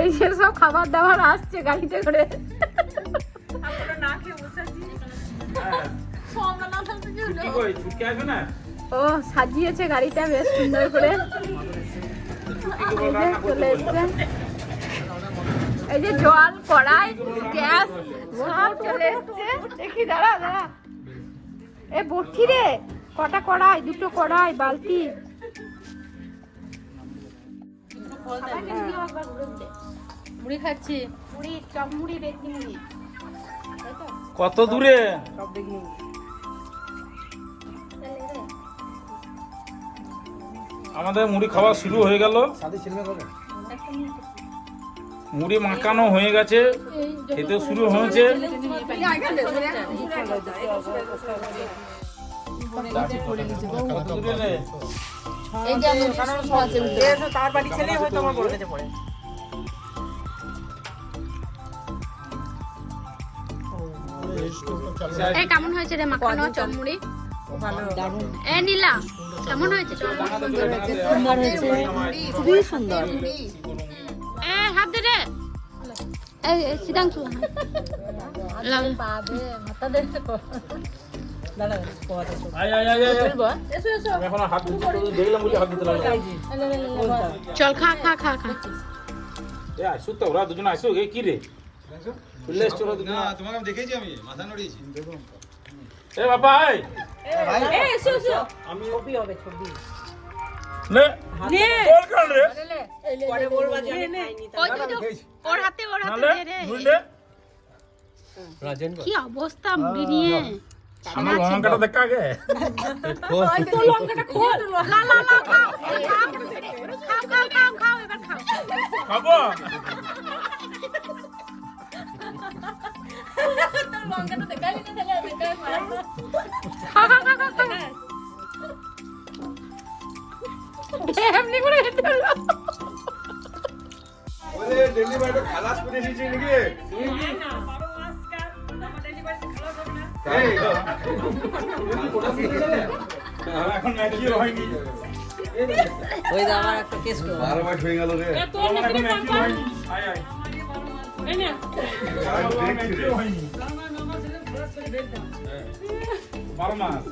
এই যে সব খাবার দাবার আসছে গাড়িতে করে। ও সাজিয়েছে গাড়িটা বেশ সুন্দর করে। এই যে জল কড়াই গ্যাস দেখি দাঁড়া দাঁড়া। এ বটি রে। কটা কড়াই দুটো কড়াই বালতি মুড়ি খাচ্ছি মুড়ি চপ মুড়ি বেশি মুড়ি কত দূরে আমাদের মুড়ি খাওয়া শুরু হয়ে গেল মুড়ি মাখানো হয়ে গেছে খেতে শুরু হয়েছে এই যে আমি আছে ভিতরে। তার বাড়ি ছেলে হয়তো আমার বড় পড়ে এই কেমন হয়েছে রে মাখানো চপ মুড়ি এ নীলা কেমন হয়েছে সুন্দর হয়েছে খুবই সুন্দর এ হাত দে রে এই এই, সিদ্ধাংশু লাও। আয়, আয়, আয়, চল। খা খা খা খা। এ, তো ওরা দুজন আসুক। এই কি রে? চলে এসছে ওরা দুজন। না তোমাকে দেখেছি আমি মাথা নড়িয়েছি। এ বাবা আয় ছবি হবে ছবি। নে। বল কান রে? পরে বলবা যে আমি খাইনি ওই তো, ওই তো, ওর হাতে ওর হাতে রে মুড়ি কি অবস্থা মুড়ি নিয়ে? আমার লঙ্কাটা দেখা আগে? লা লা লা খাও। খাও খাও খাও খাও এবার খাও। খাব? খা খা খা খা খা এমনি করে হেঁটে। ওরে খালাস করে এসেছি নাকি? ওই যে আমার একটা কেস করো। বারো মাস হয়ে গেল রে। বারো মাস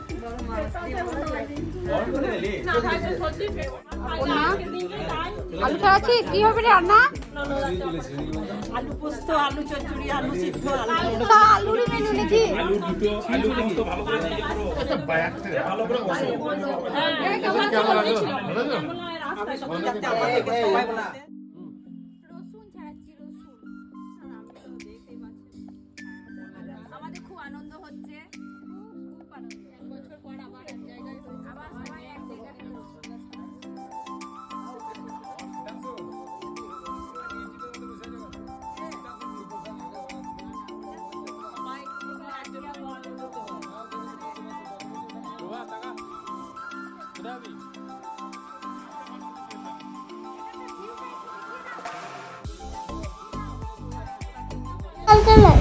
আলু ছাড়াচ্ছি কি হবে রে রান্না? আলু পোস্ত আলু চচ্চড়ি আলু সিদ্ধ আলু তা আলুর মেনু নাকি? আলু দুটো আলু পোস্ত ভালো করে দিয়ে করো ভালো করে বসো যাতে আমার থেকে সবাই বলা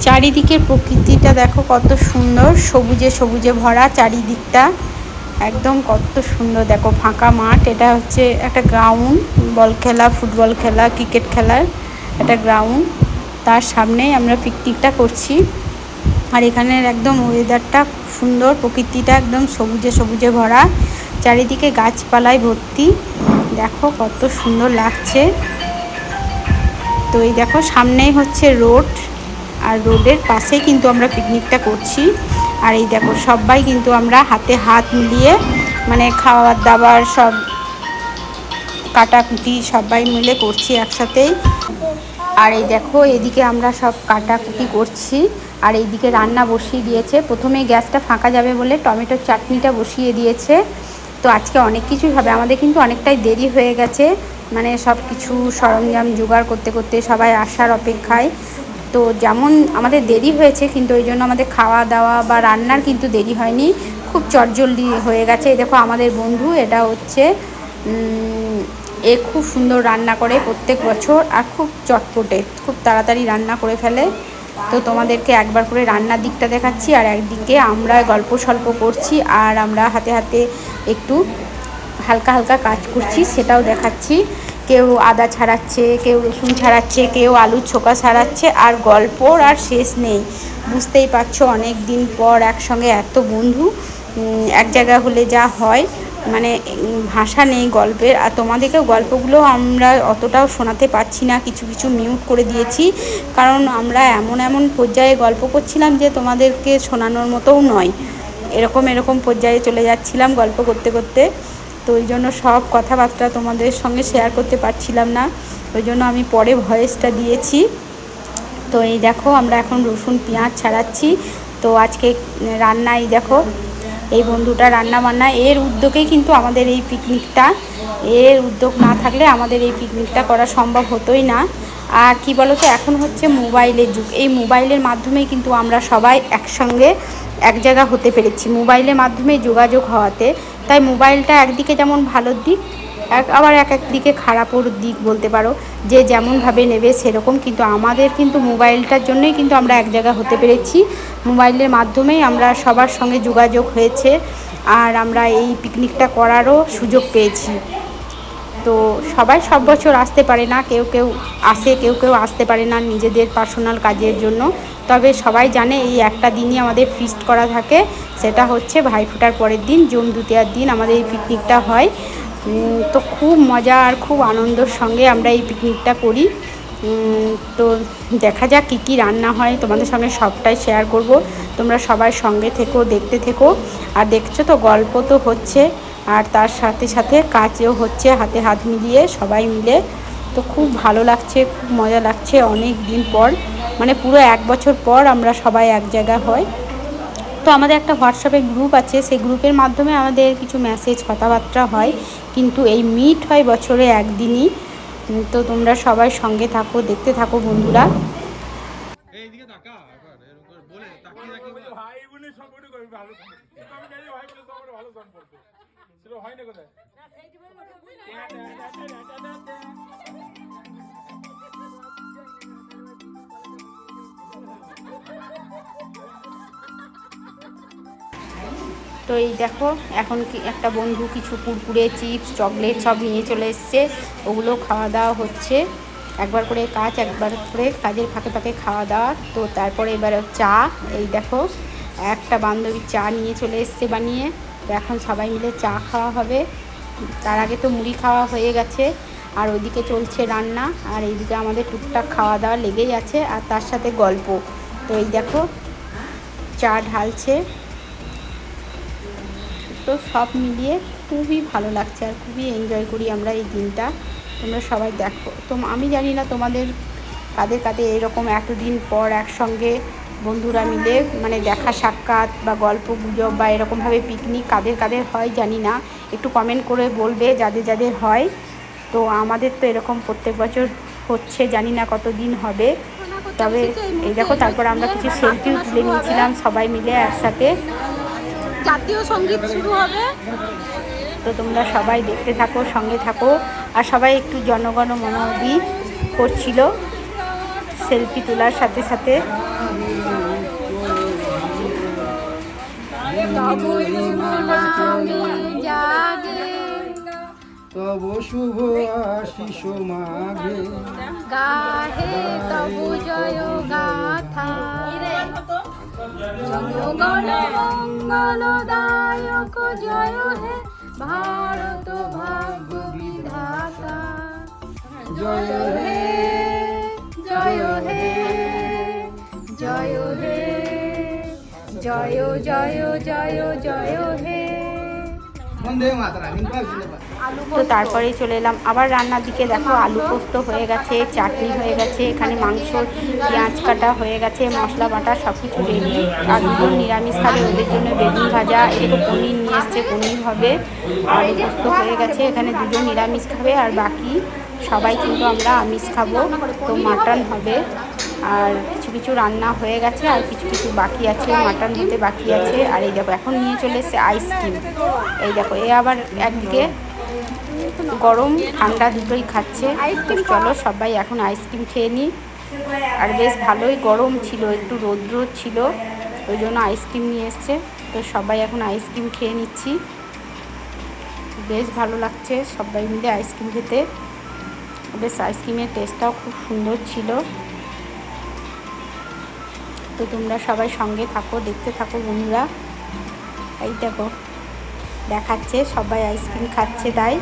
চারিদিকের প্রকৃতিটা দেখো কত সুন্দর, সবুজে সবুজে ভরা চারিদিকটা। একদম কত সুন্দর, দেখো ফাঁকা মাঠ, এটা হচ্ছে একটা গ্রাউন্ড বল খেলা ফুটবল খেলা ক্রিকেট খেলার একটা গ্রাউন্ড তার সামনেই আমরা পিকনিকটা করছি। আর এখানের একদম ওয়েদারটা সুন্দর, প্রকৃতিটা একদম সবুজে সবুজে ভরা। চারিদিকে গাছপালায় ভর্তি। দেখো কত সুন্দর লাগছে। তো এই দেখো, সামনেই হচ্ছে রোড, আর রোডের পাশেই কিন্তু আমরা পিকনিকটা করছি। আর এই দেখো, সবাই কিন্তু আমরা হাতে হাত মিলিয়ে মানে খাবার দাবার সব কাটাকুটি সবাই মিলে করছি একসাথেই। আর এই দেখো, এদিকে আমরা সব কাটাকুটি করছি। আর এইদিকে রান্না বসিয়ে দিয়েছে। প্রথমে গ্যাসটা ফাঁকা যাবে বলে টমেটোর চাটনিটা বসিয়ে দিয়েছে। তো আজকে অনেক কিছুই হবে। আমাদের কিন্তু অনেকটাই দেরি হয়ে গেছে। মানে সব কিছু সরঞ্জাম জোগাড় করতে করতে সবাই আসার অপেক্ষায়। তো যেমন আমাদের দেরি হয়েছে, কিন্তু ওই জন্য আমাদের খাওয়া দাওয়া বা রান্নার কিন্তু দেরি হয়নি। খুব চটজলদি হয়ে গেছে। দেখো আমাদের বন্ধু, এটা হচ্ছে এ খুব সুন্দর রান্না করে প্রত্যেক বছর আর খুব চটপটে, খুব তাড়াতাড়ি রান্না করে ফেলে। তো তোমাদেরকে একবার করে রান্নার দিকটা দেখাচ্ছি আর একদিকে আমরা গল্প সল্প করছি আর আমরা হাতে হাতে একটু হালকা হালকা কাজ করছি, সেটাও দেখাচ্ছি। কেউ আদা ছাড়াচ্ছে, কেউ রসুন ছাড়াচ্ছে, কেউ আলুর ছোকা ছাড়াচ্ছে, আর গল্পর আর শেষ নেই। বুঝতেই পারছ অনেক দিন পর একসঙ্গে এত বন্ধু এক জায়গা হলে যা হয় মানে ভাষা নেই গল্পের। আর তোমাদেরকেও গল্পগুলো আমরা অতটাও শোনাতে পারছি না, কিছু কিছু মিউট করে দিয়েছি। কারণ আমরা এমন এমন পর্যায়ে গল্প করছিলাম যে তোমাদেরকে শোনানোর মতোও নয়। এরকম এরকম পর্যায়ে চলে যাচ্ছিলাম গল্প করতে করতে। তো ওই জন্য সব কথাবার্তা তোমাদের সঙ্গে শেয়ার করতে পারছিলাম না। ওই জন্য আমি পরে ভয়েসটা দিয়েছি। তো এই দেখো, আমরা এখন রসুন, পেঁয়াজ ছাড়াচ্ছি। তো আজকে রান্না এই দেখো, এই বন্ধুটা রান্না বান্না এর উদ্যোগেই কিন্তু আমাদের এই পিকনিকটা এর উদ্যোগ না থাকলে আমাদের এই পিকনিকটা করা সম্ভব হতোই না। আর কি বলো তো এখন হচ্ছে মোবাইলের যুগ। এই মোবাইলের মাধ্যমেই কিন্তু আমরা সবাই একসঙ্গে এক জায়গা হতে পেরেছি। মোবাইলের মাধ্যমে যোগাযোগ হওয়াতে। তাই মোবাইলটা একদিকে যেমন ভালো দিক, এক আবার এক এক দিকে খারাপও দিক বলতে পারো। যে যেমনভাবে নেবে সেরকম কিন্তু আমাদের কিন্তু মোবাইলটার জন্যই কিন্তু আমরা এক জায়গা হতে পেরেছি। মোবাইলের মাধ্যমেই আমরা সবার সঙ্গে যোগাযোগ হয়েছে। আর আমরা এই পিকনিকটা করারও সুযোগ পেয়েছি। তো সবাই সব বছর আসতে পারে না, কেউ কেউ আসে, কেউ কেউ আসতে পারে না নিজেদের পার্সোনাল কাজের জন্য। তবে সবাই জানে এই একটা দিনই আমাদের ফিস্ট করা থাকে, সেটা হচ্ছে ভাইফোঁটার পরের দিন জুম দ্বিতীয়ার দিন আমাদের এই পিকনিকটা হয়। তো খুব মজা আর খুব আনন্দর সঙ্গে আমরা এই পিকনিকটা করি। তো দেখা যাক কী কী রান্না হয়, তোমাদের সঙ্গে সবটাই শেয়ার করব। তোমরা সবাই সঙ্গে থেকো, দেখতে থেকো। আর দেখছ তো গল্প তো হচ্ছে। আর তার সাথে সাথে কাজেও হচ্ছে হাতে হাত মিলিয়ে সবাই মিলে। তো খুব ভালো লাগছে খুব মজা লাগছে অনেক দিন পর। মানে পুরো এক বছর পর আমরা সবাই এক জায়গা হয়। তো আমাদের একটা হোয়াটসঅ্যাপে গ্রুপ আছে সেই গ্রুপের মাধ্যমে আমাদের কিছু মেসেজ কথাবার্তা হয়। কিন্তু এই মিট হয় বছরে একদিনই। তো তোমরা সবাই সঙ্গে থাকো দেখতে থাকো বন্ধুরা। এইদিকে তাকা একবার এরকম বলে তাকিয়ে তাকিয়ে ভাই বোনের সম্পর্ক ভালো সম্পর্ক আমি জানি ভাই বোনের সম্পর্ক ভালো সম্পর্ক সেটা হয় না কোথায় তো এই দেখো এখন কি একটা বন্ধু কিছু কুরকুরে চিপস চকলেট সব নিয়ে চলে এসছে। ওগুলো খাওয়া দাওয়া হচ্ছে। একবার করে কাজ একবার করে কাজের ফাঁকে ফাঁকে খাওয়া দাওয়া। তো তারপরে এবার চা এই দেখো একটা বান্ধবী চা নিয়ে চলে এসছে বানিয়ে। তো এখন সবাই মিলে চা খাওয়া হবে। তার আগে তো মুড়ি খাওয়া হয়ে গেছে, আর ওইদিকে চলছে রান্না, আর এইদিকে আমাদের টুকটাক খাওয়া দাওয়া লেগেই আছে, আর তার সাথে গল্প। তো এই দেখো, চা ঢালছে। তো সব মিলিয়ে খুবই ভালো লাগছে, আর খুবই এনজয় করি আমরা এই দিনটা। তোমরা সবাই দেখো। তো আমি জানি না তোমাদের কাদের কাদের এরকম এতদিন পর একসঙ্গে বন্ধুরা মিলে মানে দেখা সাক্ষাৎ বা গল্প গুজব বা এরকমভাবে পিকনিক কাদের কাদের হয় জানি না। একটু কমেন্ট করে বলবে যাদের যাদের হয়। তো আমাদের তো এরকম প্রত্যেক বছর হচ্ছে জানি না কত দিন হবে। তবে এই দেখো তারপর আমরা কিছু সেলফিও তুলে নিয়েছিলাম সবাই মিলে একসাথে। জাতীয় সংগীত শুরু হবে। তো তোমরা সবাই দেখতে থাকো সঙ্গে থাকো। আর সবাই একটু জনগণ মনোবি করছিল। সেলফি তোলার সাথে সাথে। তব শুভ আশিস মাঘে। গাহে তবু জয় গাথা। জনগণ মঙ্গলদায়ক জয় হে ভারত ভাগ্য বিধাতা। জয় হে জয় জয় জয় জয় হে। তো তারপরেই চলে এলাম। আবার রান্নার দিকে দেখো আলু পোস্ত হয়ে গেছে চাটনি হয়ে গেছে এখানে মাংস পেঁয়াজ কাটা হয়ে গেছে মশলা বাটা সব কিছু রেডি আর দুজন নিরামিষ খাবে ওদের জন্য বেগুন ভাজা এদিকে পনির নিয়ে এসছে পনির হবে আলু পোস্ত হয়ে গেছে এখানে দুজন নিরামিষ খাবে আর বাকি সবাই কিন্তু আমরা আমিষ খাব, তো মাটন হবে। আর কিছু কিছু রান্না হয়ে গেছে, আর কিছু কিছু বাকি আছে, মাটন হতে বাকি আছে। আর এই দেখো, এখন নিয়ে চলে এসছে আইসক্রিম এই দেখো, এ আবার একদিকে গরম, ঠান্ডা দুটোই খাচ্ছে। তো চলো সবাই এখন আইসক্রিম খেয়ে নিই। আর বেশ ভালোই গরম ছিল, একটু রৌদ্র ছিল, ওই জন্য আইসক্রিম নিয়ে এসছে। তো সবাই এখন আইসক্রিম খেয়ে নিচ্ছি। বেশ ভালো লাগছে সবাই মিলে আইসক্রিম খেতে। বেশ আইসক্রিমের টেস্টটাও খুব সুন্দর ছিল। তো তোমরা সবাই সঙ্গে থাকো, দেখতে থাকো বন্ধুরা। এই দেখো, দেখাচ্ছে, সবাই আইসক্রিম খাচ্ছে তাই।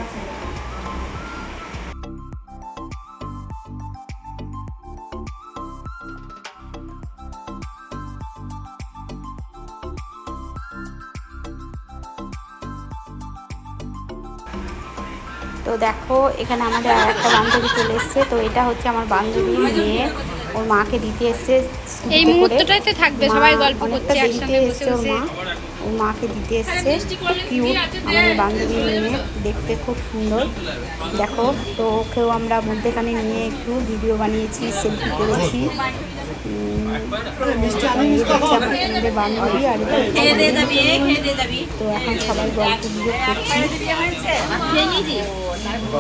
দেখো এখানে আমাদের আর একটা বান্ধবী চলে এসছে। তো এটা হচ্ছে আমার বান্ধবীর মেয়ে। ওর মাকে দিতে এসছে এই। মুহূর্তটাতে থাকবে, সবাই গল্প করছে দেরিতে একসঙ্গে বসে ওর মা। ওর মাকে দিতে এসছে। কিউট আমাদের বান্ধবী মেয়ে। দেখতে খুব সুন্দর। দেখো তো ওকেও আমরা মধ্যেখানে নিয়ে একটু ভিডিও বানিয়েছি সেলফি করেছি। উম, আমাদের বান্ধবী আর তো এখন সবাই গল্প গুজব তো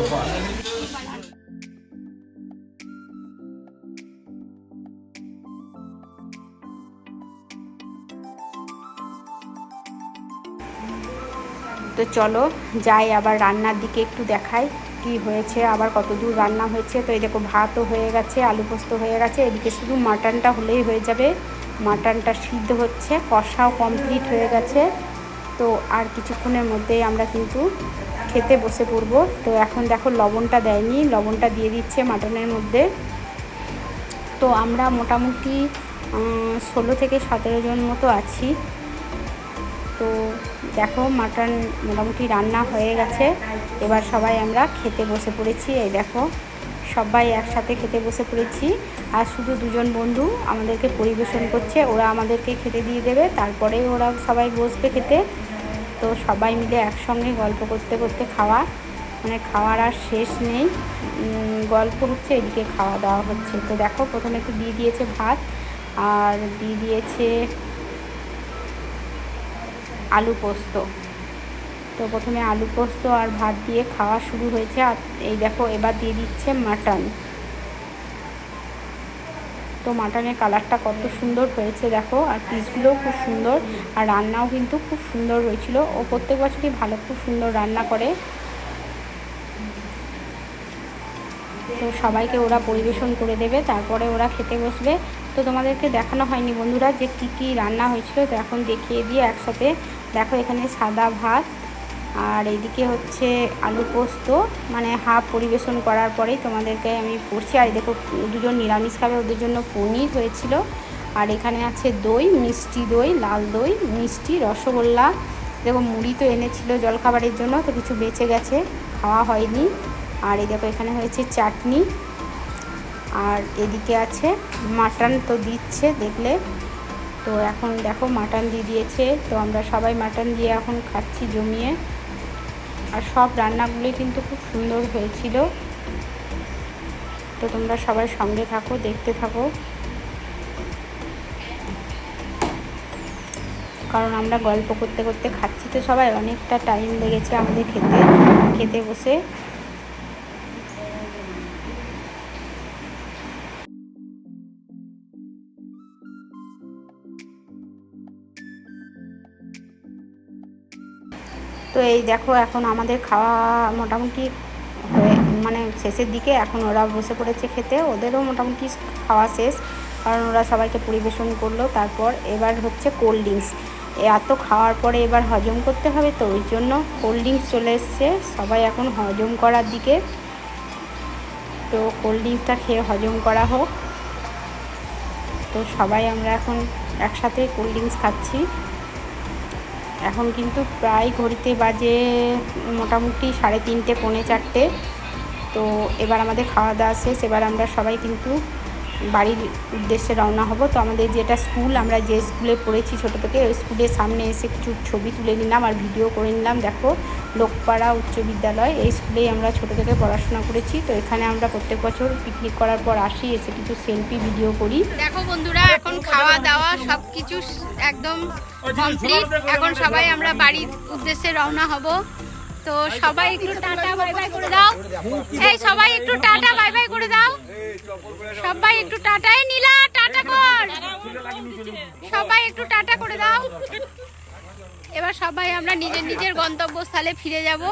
চলো, যাই আবার রান্নার দিকে একটু দেখাই কি হয়েছে, আবার কত দূর রান্না হয়েছে। তো এই দেখো, ভাতও হয়ে গেছে, আলু পোস্ত হয়ে গেছে। এদিকে শুধু মাটনটা হলেই হয়ে যাবে। মাটনটা সিদ্ধ হচ্ছে, কষাও কমপ্লিট হয়ে গেছে। তো আর কিছুক্ষণের মধ্যেই আমরা কিন্তু খেতে বসে পড়ব। তো এখন দেখো লবণটা দেয়নি, লবণটা দিয়ে দিচ্ছে মাটনের মধ্যে। তো আমরা মোটামুটি ষোলো থেকে সতেরো জন মতো আছি। তো দেখো মাটন মোটামুটি রান্না হয়ে গেছে। এবার সবাই আমরা খেতে বসে পড়েছি, এই দেখো। সবাই একসাথে খেতে বসে পড়েছি। আর শুধু দুজন বন্ধু আমাদেরকে পরিবেশন করছে, ওরা আমাদেরকে খেতে দিয়ে দেবে তারপরে ওরা সবাই বসবে খেতে। তো সবাই মিলে একসঙ্গে গল্প করতে করতে খাওয়া মানে খাওয়ার আর শেষ নেই। গল্প হচ্ছে এদিকে খাওয়া দাওয়া হচ্ছে। তো দেখো, প্রথমে একটু দিয়ে দিয়েছে ভাত, আর দিয়ে দিয়েছে আলু পোস্ত। তো প্রথমে আলু পোস্ত আর ভাত দিয়ে খাওয়া শুরু হয়েছে। আর এই দেখো, এবার দিয়ে দিচ্ছে মাটন। তো মাটনের কালারটা কত সুন্দর হয়েছে দেখো, আর পিসগুলোও খুব সুন্দর, আর রান্নাও কিন্তু খুব সুন্দর হয়েছিল। ও প্রত্যেক বছরই ভালো, খুব সুন্দর রান্না করে। তো সবাইকে ওরা পরিবেশন করে দেবে, তারপরে ওরা খেতে বসবে। তো তোমাদেরকে দেখানো হয়নি বন্ধুরা যে কী কী রান্না হয়েছিল, তো এখন দেখিয়ে দিয়ে একসাথে। দেখো এখানে সাদা ভাত আর এইদিকে হচ্ছে আলু পোস্ত মানে হাফ পরিবেশন করার পরেই তোমাদেরকে আমি পড়ছি। আর দেখো, দুজন নিরামিষ খাবে, ওদের জন্য পনির হয়েছিল। আর এখানে আছে দই, মিষ্টি দই, লাল দই, মিষ্টি, রসগোল্লা। দেখো, মুড়ি তো এনেছিল জলখাবারের জন্য, তো কিছু বেঁচে গেছে, খাওয়া হয়নি। আর এই দেখো, এখানে হয়েছে চাটনি। আর এদিকে আছে, মাটন তো দিচ্ছে দেখলে। তো এখন দেখো, মাটন দিয়ে দিয়েছে। তো আমরা সবাই মাটন দিয়ে এখন খাচ্ছি জমিয়ে। আর সব রান্নাগুলি কিন্তু খুব সুন্দর হয়েছিল। তো তোমরা সবাই সঙ্গে থাকো, দেখতে থাকো। কারণ আমরা গল্প করতে করতে খাচ্ছি তো সবাই, অনেকটা টাইম লেগেছে আমাদের খেতে খেতে বসে। তো এই দেখো এখন আমাদের খাওয়া মোটামুটি মানে শেষের দিকে। এখন ওরা বসে পড়েছে খেতে। ওদেরও মোটামুটি খাওয়া শেষ। কারণ ওরা সবাইকে পরিবেশন করল। তারপর এবার হচ্ছে কোল্ড ড্রিঙ্কস এত খাওয়ার পরে এবার হজম করতে হবে, তো ওই জন্য কোল্ড ড্রিঙ্কস চলে এসছে। সবাই এখন হজম করার দিকে। তো কোল্ড ড্রিঙ্কসটা খেয়ে হজম করা হোক। তো সবাই আমরা এখন একসাথে কোল্ড ড্রিঙ্কস খাচ্ছি। এখন কিন্তু প্রায় ঘড়িতে বাজে মোটামুটি সাড়ে তিনটে, পৌনে চারটে। তো এবার আমাদের খাওয়া দাওয়া শেষ। এবার আমরা সবাই কিন্তু বাড়ির উদ্দেশ্যে রওনা হব। তো আমাদের যেটা স্কুল, আমরা যে স্কুলে পড়েছি ছোটো থেকে, ওই স্কুলের সামনে এসে কিছু ছবি তুলে নিলাম আর ভিডিও করে নিলাম। দেখো, লোকপাড়া উচ্চ বিদ্যালয়, এই স্কুলেই আমরা ছোটো থেকে পড়াশোনা করেছি। তো এখানে আমরা প্রত্যেক বছর পিকনিক করার পর আসি, এসে কিছু সেলফি ভিডিও করি। দেখো বন্ধুরা, এখন খাওয়া দাওয়া সব কিছু একদম কমপ্লিট এখন সবাই আমরা বাড়ির উদ্দেশ্যে রওনা হব। তো সবাই একটু টাটা বাই বাই করে দাও। এই, সবাই একটু টাটা বাই বাই করে দাও। সবাই একটু টাটাই নীলা টাটা কর। সবাই একটু টাটা করে দাও। এবার সবাই আমরা নিজের নিজের গন্তব্যস্থলে ফিরে যাব।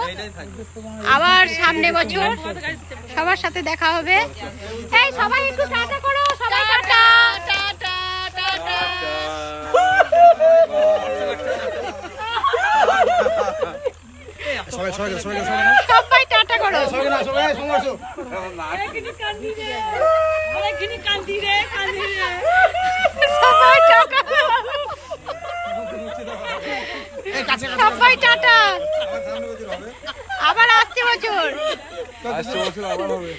আবার সামনে বছর সবার সাথে দেখা হবে। এই সবাই একটু টাটা করো সবাই টাটা। টাটা টাটা সবাই সবাই সবাই সবাই সবাই টাটা করো সবাই না সবাই সবাই টাটা। আবার আসছে বছর। আসছে বছর আবার হবে।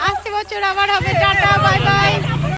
আসছে বছর আবার হবে। Tata bye bye